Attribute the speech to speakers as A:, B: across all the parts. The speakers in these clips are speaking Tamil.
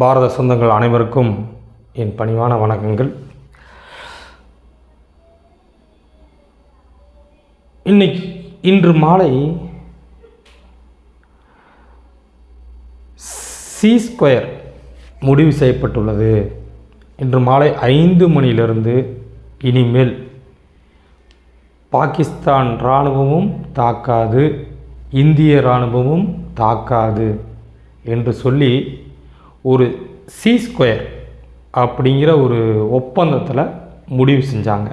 A: பாரத சொந்தங்கள் அனைவருக்கும் என் பணிவான வணக்கங்கள். இன்னைக்கு இன்று மாலை சி ஸ்கொயர் முடிவு செய்யப்பட்டுள்ளது. இன்று மாலை ஐந்து மணியிலிருந்து இனிமேல் பாகிஸ்தான் இராணுவமும் தாக்காது இந்திய இராணுவமும் தாக்காது என்று சொல்லி ஒரு சி ஸ்கொயர் அப்படிங்கிற ஒரு ஒப்பந்தத்தில் முடிவு செஞ்சாங்க.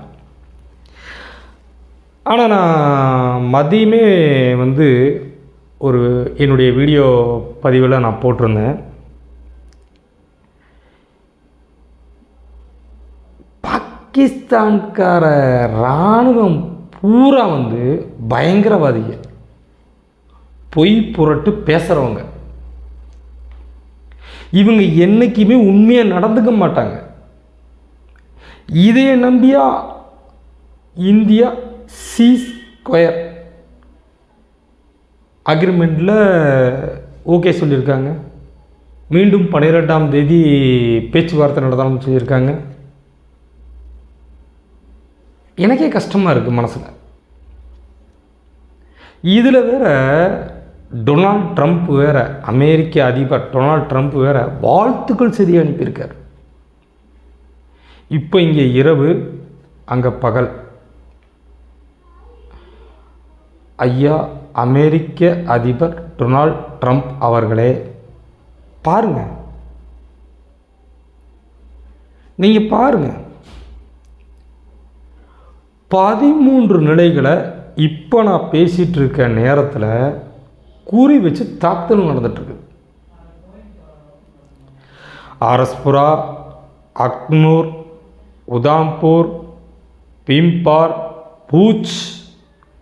A: ஆனால் நான் மதியமே வந்து ஒரு என்னுடைய வீடியோ பதிவில் நான் போட்டிருந்தேன். பாகிஸ்தான்கார இராணுவம் பூரா வந்து பயங்கரவாதிகள். பொய் புரட்டு பேசுகிறவங்க இவங்க என்றைக்குமே உண்மையாக நடந்துக்க மாட்டாங்க. இதைய நம்பியா இந்தியா சி ஸ்கொயர் அக்ரிமெண்ட்டில் ஓகே சொல்லியிருக்காங்க. மீண்டும் பன்னிரெண்டாம் தேதி பேச்சுவார்த்தை நடத்தணும்னு சொல்லியிருக்காங்க. எனக்கே கஷ்டமாக இருக்குது மனசில். இதில் வேற டொனால்ட் ட்ரம்ப் வேற அமெரிக்க அதிபர் டொனால்ட் ட்ரம்ப் வேற வாழ்த்துக்கள் செய்தி அனுப்பியிருக்கார். இப்போ இங்கே இரவு அங்கே பகல். ஐயா அமெரிக்க அதிபர் டொனால்ட் ட்ரம்ப் அவர்களே பாருங்க. நீங்கள் பாருங்க. பதிமூன்று நிலைகளை இப்போ நான் பேசிகிட்டு இருக்க நேரத்தில் கூறி வச்சு தாக்குதல் நடந்துட்டுருக்கு. ஆரஸ்புரா அக்னூர் உதாம்பூர் பீம்பார் பூச்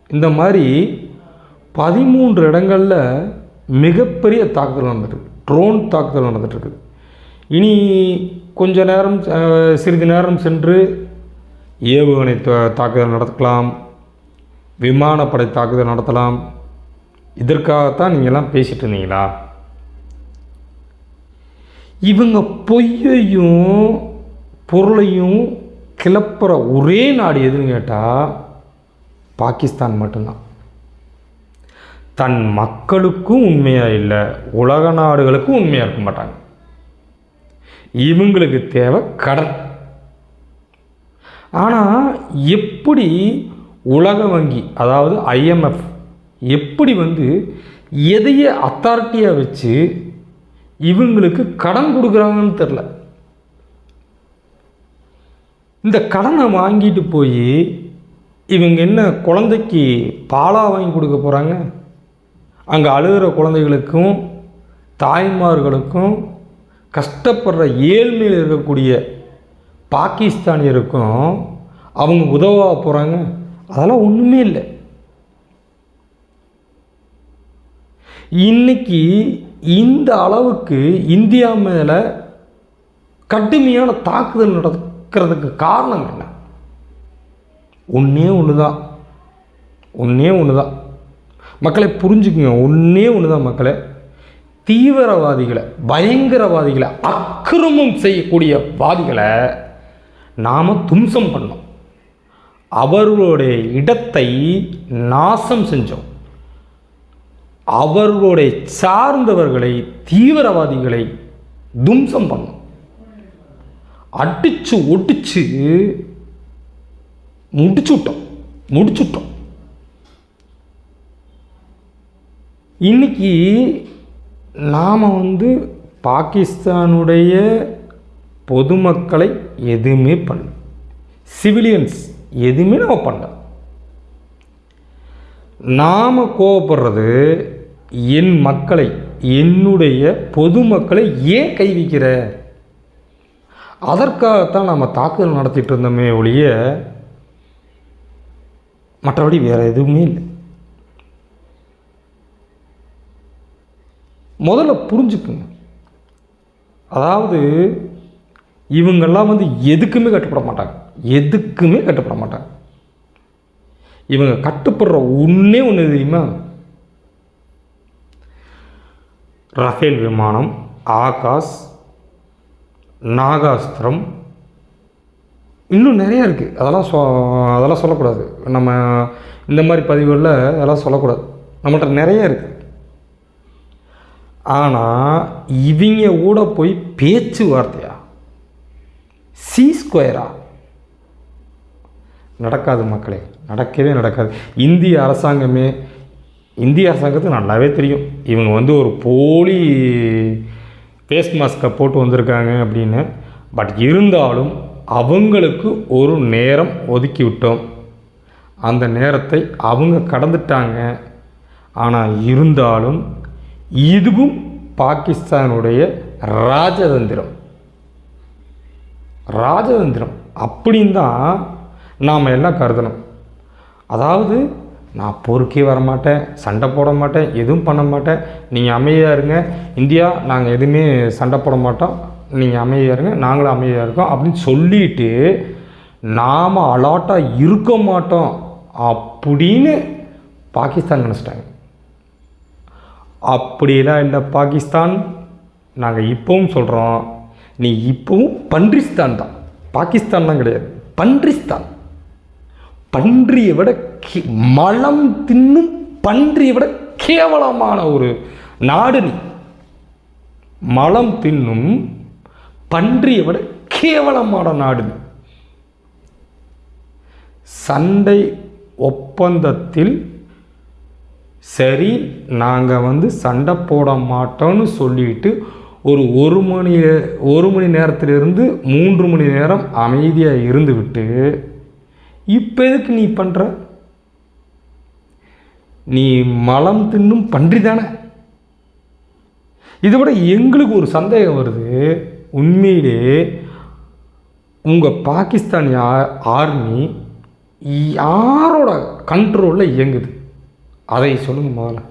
A: இந்த மாதிரி பதிமூன்று இடங்களில் மிகப்பெரிய தாக்குதல் நடந்துட்டுருக்கு. ட்ரோன் தாக்குதல் நடந்துட்டுருக்கு. இனி கொஞ்ச நேரம் சிறிது நேரம் சென்று ஏவுகணை தா- தாக்குதல் நடத்தலாம். விமானப்படை தாக்குதல் நடத்தலாம். இதற்காகத்தான் நீங்கள்லாம் பேசிகிட்டு இருந்தீங்களா இவங்க பொய்யையும் பொருளையும் கிளப்புற ஒரே நாடு எதுன்னு கேட்டால் பாகிஸ்தான் மட்டும்தான். தன் மக்களுக்கும் உண்மையாக இல்லை உலக நாடுகளுக்கும் உண்மையாக இருக்க மாட்டாங்க. இவங்களுக்கு தேவை கடன் ஆனால் எப்படி உலக வங்கி அதாவது ஐஎம்எஃப் எப்படி வந்து எதையே அத்தாரிட்டியாக வச்சு இவங்களுக்கு கடன் கொடுக்குறாங்கன்னு தெரில இந்த கடனை வாங்கிட்டு போய் இவங்க என்ன குழந்தைக்கு பாலாக வாங்கி கொடுக்க போகிறாங்க அங்கே அழுகிற குழந்தைகளுக்கும் தாய்மார்களுக்கும் கஷ்டப்படுற ஏழ்மையில் இருக்கக்கூடிய பாகிஸ்தானியருக்கும் அவங்க உதவ போகிறாங்க அதெல்லாம் ஒன்றுமே இல்லை. இன்னைக்கு இந்த அளவுக்கு இந்தியா மேலே கடுமையான தாக்குதல் நடக்கிறதுக்கு காரணம் என்ன? ஒன்றே ஒன்று தான் ஒன்றே ஒன்று தான் மக்களை புரிஞ்சுக்குங்க. ஒன்றே ஒன்று தான் மக்களை. தீவிரவாதிகளை பயங்கரவாதிகளை அக்கிரமம் செய்யக்கூடிய வாதிகளை நாம் தும்சம் பண்ணோம். அவர்களுடைய இடத்தை நாசம் செஞ்சோம். அவர்களுடைய சார்ந்தவர்களை தீவிரவாதிகளை தும்சம் பண்ணும். அடிச்சு விட்டோம் முடிச்சு விட்டோம் இன்னைக்கு நாம் வந்து பாகிஸ்தானுடைய பொதுமக்களை எதுவுமே பண்ண சிவிலியன்ஸ் எதுவுமே நம்ம பண்ணோம் நாம் கோவப்படுறது என் மக்களை என்னுடைய பொதுமக்களை ஏன் கைவிக்கிற? அதற்காகத்தான் நாம் தாக்குதல் நடத்திட்டு இருந்தோமே ஒழிய மற்றபடி வேறு எதுவுமே இல்லை. முதல்ல புரிஞ்சுக்குங்க. அதாவது இவங்கெல்லாம் வந்து எதுக்குமே கட்டுப்பட மாட்டாங்க. எதுக்குமே கட்டுப்பட மாட்டாங்க. இவங்க கட்டுப்படுற ஒன்றே ஒன்று தெரியுமா? ரஃபேல் விமானம் ஆகாஷ் நாகாஸ்திரம். இன்னும் நிறைய இருக்குது அதெல்லாம் சொ அதெல்லாம் சொல்லக்கூடாது. நம்ம இந்த மாதிரி பதிவுகளில் அதெல்லாம் சொல்லக்கூடாது. நம்மள்ட்ட நிறைய இருக்குது ஆனால் இவங்க கூட போய் பேச்சு வார்த்தையா சி ஸ்கொயரா? நடக்காது மக்களே. நடக்கவே நடக்காது. இந்திய அரசாங்கமே இந்திய அரசாங்கத்துக்கு நல்லாவே தெரியும். இவங்க வந்து ஒரு போலி ஃபேஸ் மாஸ்க்கை போட்டு வந்திருக்காங்க அப்படின்னு. பட் இருந்தாலும் அவங்களுக்கு ஒரு நேரம் ஒதுக்கி விட்டோம். அந்த நேரத்தை அவங்க கடந்துட்டாங்க. ஆனால் இருந்தாலும் இதுவும் பாகிஸ்தானுடைய ராஜதந்திரம். ராஜதந்திரம் அப்படின்னு தான் நாம் எல்லாம் கருதணும். அதாவது நான் பொறுக்கே வரமாட்டேன் சண்டை போட மாட்டேன் எதுவும் பண்ண மாட்டேன். நீங்கள் அமைதியாக இருங்க. இந்தியா நாங்கள் எதுவுமே சண்டை போட மாட்டோம். நீங்கள் அமைதியாக இருங்க நாங்களும் அமைதியாக இருக்கோம் அப்படின்னு சொல்லிட்டு நாம் அலாட்டாக இருக்க மாட்டோம் அப்படின்னு பாகிஸ்தான் நினச்சிட்டாங்க. அப்படிலாம் இல்லை பாகிஸ்தான். நாங்கள் இப்போவும் சொல்கிறோம் நீ இப்போவும் பன்றிஸ்தான் தான். பாகிஸ்தான்லாம் கிடையாது பன்றிஸ்தான். பன்றியை விட கே மலம் தின்னும் பன்றியை விட கேவலமான ஒரு நாடு நீ. மலம் தின்னும் பன்றியை விட கேவலமான நாடு நீ. சண்டை ஒப்பந்தத்தில் சரி நாங்கள் வந்து சண்டை போட மாட்டோம்னு சொல்லிட்டு ஒரு ஒரு மணி ஒரு மணி நேரத்திலிருந்து மூன்று மணி நேரம் அமைதியாக இருந்துவிட்டு இப்போ எதுக்கு நீ பண்ணுற நீ மலம் தின்னும் பன்றி தானே? இதை விட எங்களுக்கு ஒரு சந்தேகம் வருது. உண்மையிலே உங்கள் பாகிஸ்தான் ஆர்மி யாரோட கண்ட்ரோலில் இயங்குது? அதை சொல்லுங்கள் முதல்ல.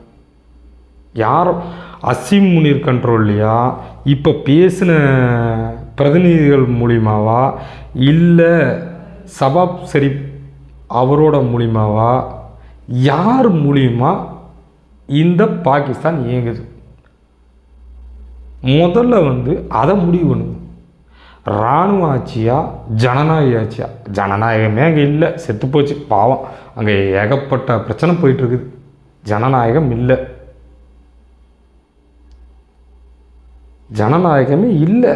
A: யாரோ அசிம் முனீர் கண்ட்ரோல்லையா இப்போ பேசின பிரதிநிதிகள் மூலியமாவா? இல்லை சபாப் ஷெரீப் அவரோட மூலியமாவா? யார் மூலியமா இந்த பாகிஸ்தான் இயங்குது? முதல்ல வந்து அதை முடிவு பண்ணுங்க இராணுவ ஆட்சியா ஜனநாயக ஆட்சியா? ஜனநாயகமே அங்கே இல்லை. செத்து போச்சு. பாவம். அங்கே ஏகப்பட்ட பிரச்சனை போயிட்டுருக்குது. ஜனநாயகம் இல்லை. ஜனநாயகமே இல்லை.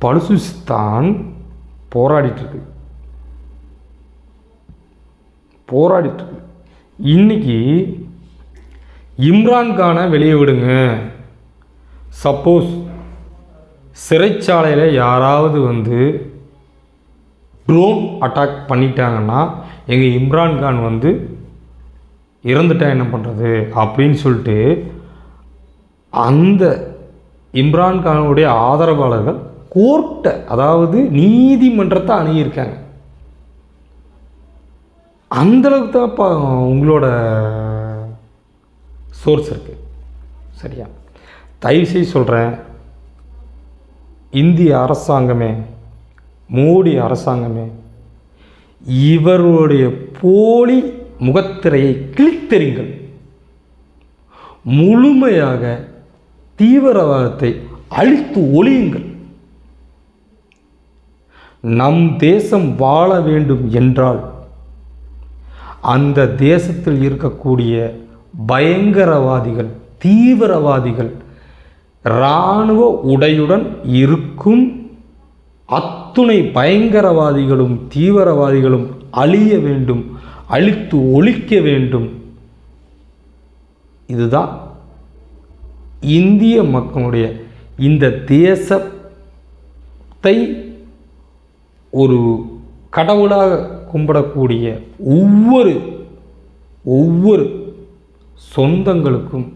A: பலுசிஸ்தான் போராடிட்டுருக்கு. போராடிட்டு இன்னைக்கு இம்ரான்கானை வெளியே விடுங்க. சப்போஸ் சிறைச்சாலையில் யாராவது வந்து ட்ரோன் அட்டாக் பண்ணிட்டாங்கன்னா எங்கள் இம்ரான்கான் வந்து இறந்துட்டா என்ன பண்ணுறது அப்படின்னு சொல்லிட்டு அந்த இம்ரான்கானுடைய ஆதரவாளர்கள் கோர்ட்டை அதாவது நீதிமன்றத்தை அணுகியிருக்காங்க. அந்தளவுக்கு தான்ப்பா உங்களோட சோர்ஸ் இருக்குது சரியா? தயவுசெய்து சொல்கிறேன் இந்திய அரசாங்கமே மோடி அரசாங்கமே இவருடைய போலி முகத்திரையை கிழித்தெறிங்கள் முழுமையாக தீவிரவாதத்தை அழித்து ஒழியுங்கள். நம் தேசம் வாழ வேண்டும் என்றால் அந்த தேசத்தில் இருக்கக்கூடிய பயங்கரவாதிகள் தீவிரவாதிகள் இராணுவ உடையுடன் இருக்கும் அத்துணை பயங்கரவாதிகளும் தீவிரவாதிகளும் அழிய வேண்டும் அழித்து ஒழிக்க வேண்டும். இதுதான் இந்திய மக்களுடைய இந்த தேசத்தை ஒரு கடவுளாக கும்பிடக்கூடிய ஒவ்வொரு ஒவ்வொரு சொந்தங்களுக்கும்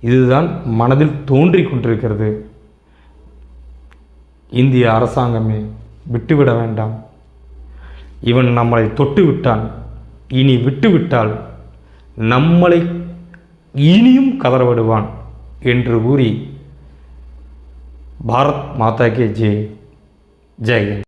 A: இதுதான் மனதில் தோன்றி கொண்டிருக்கிறது. இந்திய அரசாங்கமே விட்டுவிட வேண்டாம். இவன் நம்மளை தொட்டு விட்டான். இனி விட்டுவிட்டால் நம்மளை இனியும் கதறவிடுவான் என்று கூறி பாரத் மாதா கே ஜெய். ஜெய் ஹிந்த்.